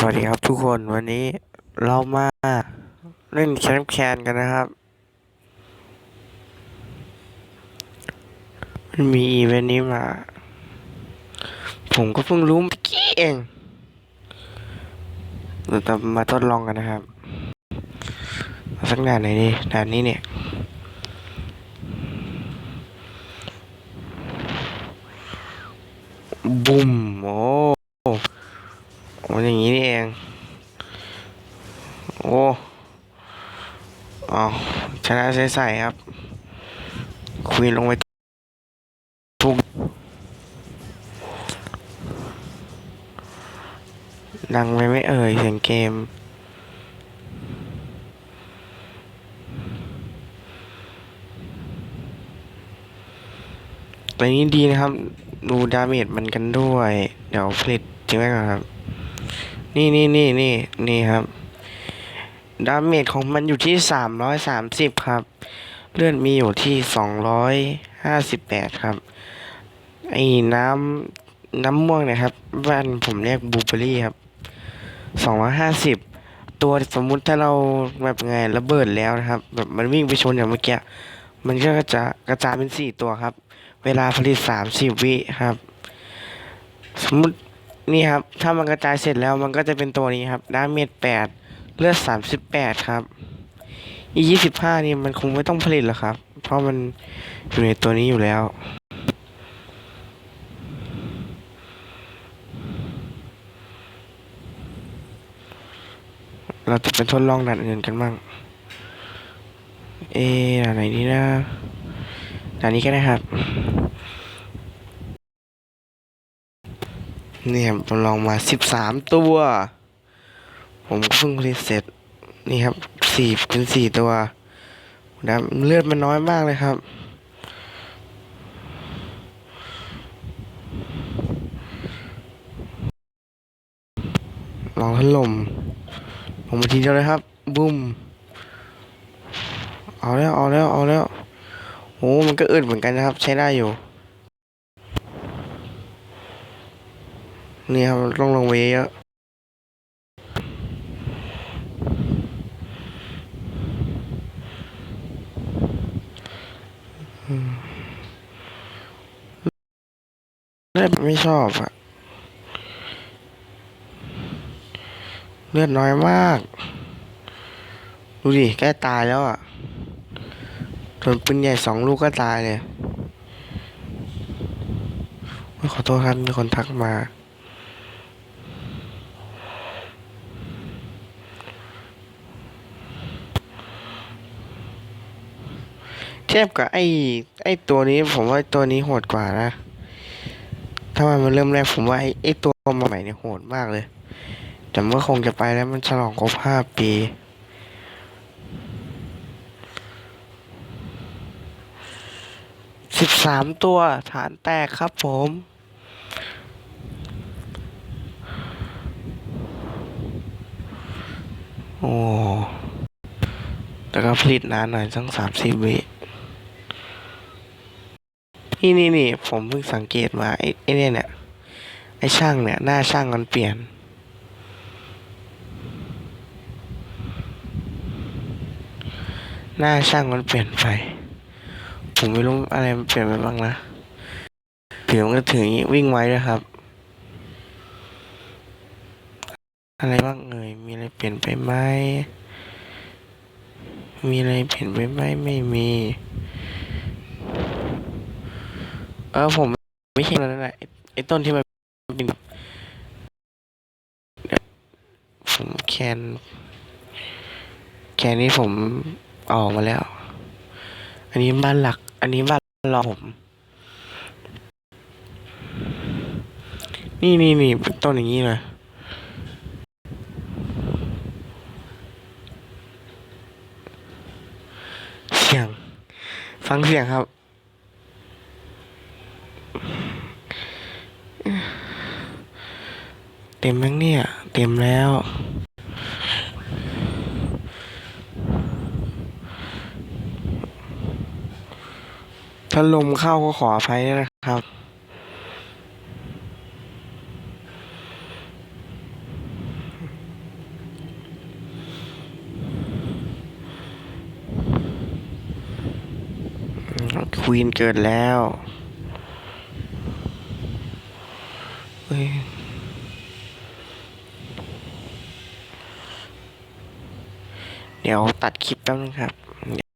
สวัสดีครับทุกคนวันนี้เรามาเล่นแคมป์แคนกันนะครับ มันมีอีเวนต์นี้มา ผมก็เพิ่งรู้เมื่อกี้เองเราจะมาทดลองกันนะครับสักด่านไหนดีด่านนี้เนี่ยบุ้มโอ้มันอย่างนี้นี่เอง โอ้อ๋อ ชนะใส่ๆครับคุยลงไปทุกดังไหมไม่เอ่ยเสียงเกม ตัวนี้ดีนะครับ ดูดาเมจมันกันด้วย เดี๋ยวผลิตจริงไหมครับ นี่นี่นี่นี่นี่ครับ ดาเมจของมันอยู่ที่สามร้อยสามสิบครับ เลือดมีอยู่ที่สองร้อยห้าสิบแปดครับ ไอ้น้ำน้ำม่วงนะครับบ้านผมเรียกบูเบอรี่ครับสองร้อยห้าสิบตัวสมมุติถ้าเราแบบไงระเบิดแล้วนะครับ แบบมันวิ่งไปชนอย่างเมื่อกี้มันก็จะกระจายเป็นสี่ตัวครับ เวลาผลิตสามสิบวิครับ สมมุตินี่ครับ ถ้ามันกระจายเสร็จแล้วมันก็จะเป็นตัวนี้ครับดาเมจแปด เลือดสามสิบแปดครับ อียี่สิบห้านี่มันคงไม่ต้องผลิตหรอกครับ เพราะมันอยู่ในตัวนี้อยู่แล้ว เราจะไปทดลองด่านอื่นกันบ้าง เอ๊ะไหนดีนะด่านนี้ก็ได้ครับนี่ครับผมลองมาสิบสามตัว ผมเพิ่งผลิตเสร็จนี่ครับสี่เป็นสี่ตัวนะเลือดมันน้อยมากเลยครับ ลองถล่มผมมาทีเดียวเลยครับ บุ้มเอาแล้วเอาแล้วเอาแล้วโอ้มันก็อึดเหมือนกันนะครับ ใช้ได้อยู่นี่ครับลงลงไปเยอะ เลือดไม่ชอบอะเลือดน้อยมาก ดูดิ ใกล้ตายแล้วอะโดนปืนใหญ่สองลูกก็ตายเลยโอ้ยขอโทษครับ มีคนทักมา เทียบกับไอ้ ไอ้ตัวนี้ผมว่าตัวนี้โหดกว่านะ ถ้ามันมาเริ่มแรกผมว่าไอ้ไอ้ตัวมาใหม่เนี่ยโหดมากเลย แต่เมื่อคงจะไปแล้วมันฉลองครบห้าปี สิบสามตัวฐานแตกครับผมโอ้แต่ก็ผลิตนานหน่อยตั้งสามสิบวิ นี่นี่นี่ผมเพิ่งสังเกตมาไอ้ไอ้เนี่ยเนี่ยไอ้ช่างเนี่ย หน้าช่างมันเปลี่ยน หน้าช่างมันเปลี่ยนไป ผมไม่รู้อะไรมันเปลี่ยนไปบ้างนะผิวมันก็ถึงอย่างงี้วิ่งไว้ด้วยครับ อะไรบ้างเอ่ยมีอะไรเปลี่ยนไปไหมมีอะไรเปลี่ยนไปไหมไม่มี เออผมไม่ใช่แล้วนั่นแหละไอ้ต้นที่มันเป็นแบบเนี่ยผมแคนแคนนี้ผมออกมาแล้ว อันนี้บ้านหลัก อันนี้บ้านรองผม นี่นี่นี่เป็นต้นอย่างนี้เลยเสียง ฟังเสียงครับ เต็มยังเนี่ย เต็มแล้ว ถ้าลมเข้าก็ขออภัยนะครับควีนเกิดแล้วเฮ้ย เดี๋ยวตัดคลิปแป๊บนึงครับ